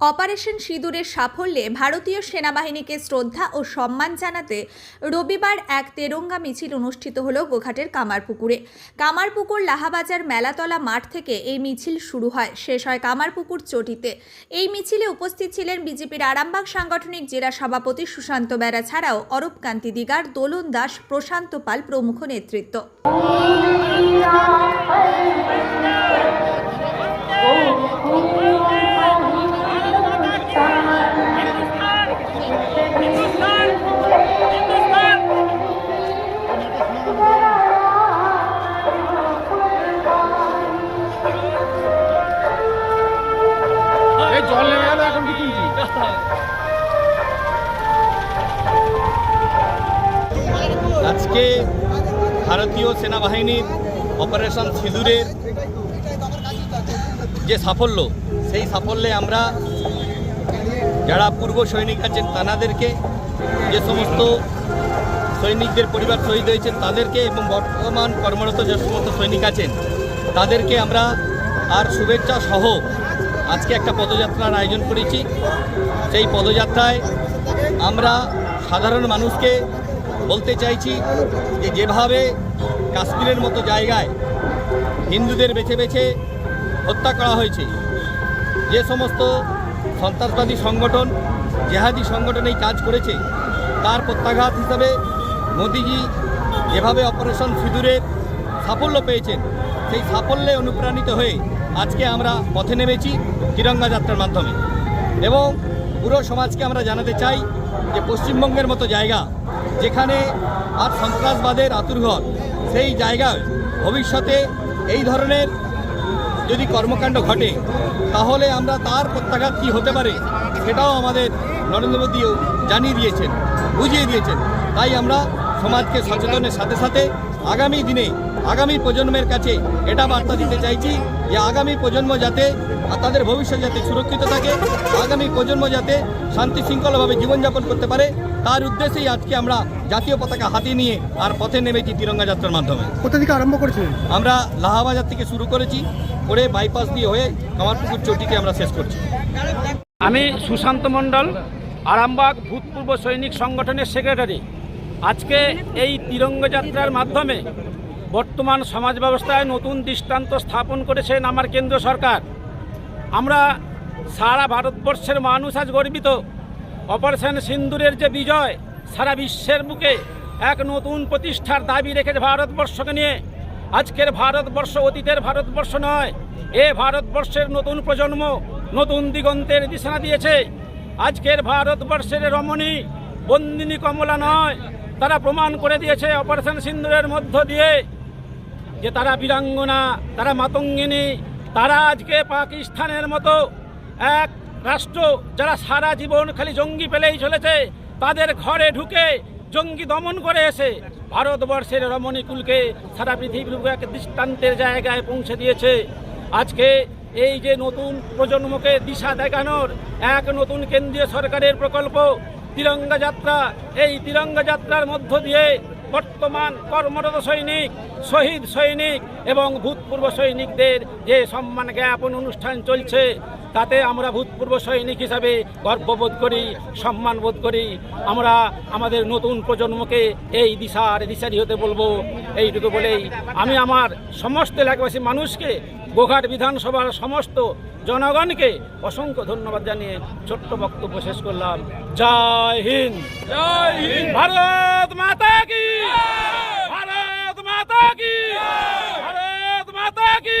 Operation সিঁদুরের সাফল্যে ভারতীয় সেনাবাহিনীকে শ্রদ্ধা ও সম্মান জানাতে রবিবার এক তেরঙ্গা মিছিল অনুষ্ঠিত হল গোঘাটের কামারপুকুরে। কামারপুকুর লাহাবাজার মেলাতলা মাঠ থেকে এই মিছিল শুরু হয়। শেষ হয় কামারপুকুর চটিতে। এই মিছিলে উপস্থিত ছিলেন বিজেপির আরামবাগ সাংগঠনিক জেলা সভাপতি সুশান্ত বেড়া ছাড়াও অরূপ কান্তি দিগার, দোলন দাস, প্রশান্ত পাল প্রমুখ নেতৃত্ব। আজকে ভারতীয় সেনাবাহিনীর অপারেশন সিঁদুরের যে সাফল্য, সেই সাফল্যে আমরা যারা পূর্ব সৈনিক আছেন তানাদেরকে, যে সমস্ত সৈনিকদের পরিবার শহীদ হয়েছেন তাদেরকে এবং বর্তমান কর্মরত যে সমস্ত সৈনিক আছেন, তাদেরকে আমরা আর শুভেচ্ছা সহ আজকে একটা পদযাত্রার আয়োজন করেছি। সেই পদযাত্রায় আমরা সাধারণ মানুষকে বলতে চাইছি যে যেভাবে কাশ্মীরের মতো জায়গায় হিন্দুদের বেছে বেছে হত্যা করা হয়েছে, যে সমস্ত সন্ত্রাসবাদী সংগঠন, জেহাদি সংগঠন এই কাজ করেছে, তার প্রত্যাঘাত হিসাবে মোদিজি যেভাবে অপারেশন সিঁদুরের সাফল্য পেয়েছেন, সেই সাফল্যে অনুপ্রাণিত হয়ে আজকে আমরা পথে নেমেছি তিরঙ্গা যাত্রার মাধ্যমে। এবং পুরো সমাজকে আমরা জানাতে চাই যে পশ্চিমবঙ্গের মতো জায়গা যেখানে আর সন্ত্রাসবাদের আতুরঘর, সেই জায়গায় ভবিষ্যতে এই ধরনের যদি কর্মকাণ্ড ঘটে, তাহলে আমরা তার প্রত্যাঘাত কী হতে পারে সেটাও আমাদের নরেন্দ্র মোদীও জানিয়ে দিয়েছেন, বুঝিয়ে দিয়েছেন। তাই আমরা সমাজকে সচেতনের সাথে সাথে আগামী দিনে আগামী প্রজন্মের কাছে এটা বার্তা দিতে চাইছি যে আগামী প্রজন্ম যাতে তাদের ভবিষ্যৎ যাতে সুরক্ষিত থাকে আগামী প্রজন্ম যাতে শান্তি শৃঙ্খলাভাবে জীবনযাপন করতে পারে তার উদ্দেশ্যেই আজকে আমরা জাতীয় পতাকা হাতে নিয়ে আর পথে নেমেছি তিরঙ্গা যাত্রার মাধ্যমে। কোথা থেকে আরম্ভ করেছিলেন? আমরা লাহাবাজার থেকে শুরু করেছি করে বাইপাস দিয়ে হয়ে কামারপুকুর চটিতে আমরা শেষ করছি। আমি সুশান্ত মণ্ডল আরামবাগ ভূতপূর্ব সৈনিক সংগঠনের সেক্রেটারি আজকে এই তিরঙ্গ যাত্রার মাধ্যমে বর্তমান সমাজ ব্যবস্থায় নতুন দৃষ্টান্ত স্থাপন করেছেন আমার কেন্দ্র সরকার। আমরা সারা ভারতবর্ষের মানুষ আজ গর্বিত। অপারেশন সিন্দুরের যে বিজয়, সারা বিশ্বের বুকে এক নতুন প্রতিষ্ঠার দাবি রেখেছে ভারতবর্ষকে নিয়ে। আজকের ভারতবর্ষ অতীতের ভারতবর্ষ নয়, এ ভারতবর্ষের নতুন প্রজন্ম, নতুন দিগন্তের দিশা দিয়েছে। আজকের ভারতবর্ষের রমণী বন্দিনী কমলা নয়, তারা প্রমাণ করে দিয়েছে অপারেশন সিন্দুরের মধ্য দিয়ে যে তারা বীরাঙ্গনা, তারা মাতঙ্গিনী, তারা আজকে পাকিস্তানের মতো এক রাষ্ট্র যারা সারা জীবন খালি জঙ্গি পেলেই চলেছে, তাদের ঘরে ঢুকে জঙ্গি দমন করে এসে ভারতবর্ষের রমণীকুলকে সারা পৃথিবীর এক দৃষ্টান্তের জায়গায় পৌঁছে দিয়েছে। আজকে এই যে নতুন প্রজন্মকে দিশা দেখানোর এক নতুন কেন্দ্রীয় সরকারের প্রকল্প, তিরঙ্গা যাত্রা, এই তিরঙ্গা যাত্রার মধ্য দিয়ে বর্তমান কর্মরত সৈনিক শহীদ সৈনিক এবং ভূতপূর্ব সৈনিকদের যে সম্মান জ্ঞাপন অনুষ্ঠান চলছে তাতে আমরা ভূতপূর্ব সৈনিক হিসাবে গর্ববোধ করি সম্মান বোধ করি। আমরা আমাদের নতুন প্রজন্মকে এই দিশার দিশারি হতে বলব এইটুকু বলেই। আমি আমার সমস্ত এলাকাবাসী মানুষকে গোঘাট বিধানসভার সমস্ত জনগণকে অসংখ্য ধন্যবাদ জানিয়ে ছোট্ট বক্তব্য শেষ করলাম। জয় হিন্দ! জয় হিন্দ! ভারত মাতা কি ভারত মাতা কি ভারত মাতা কি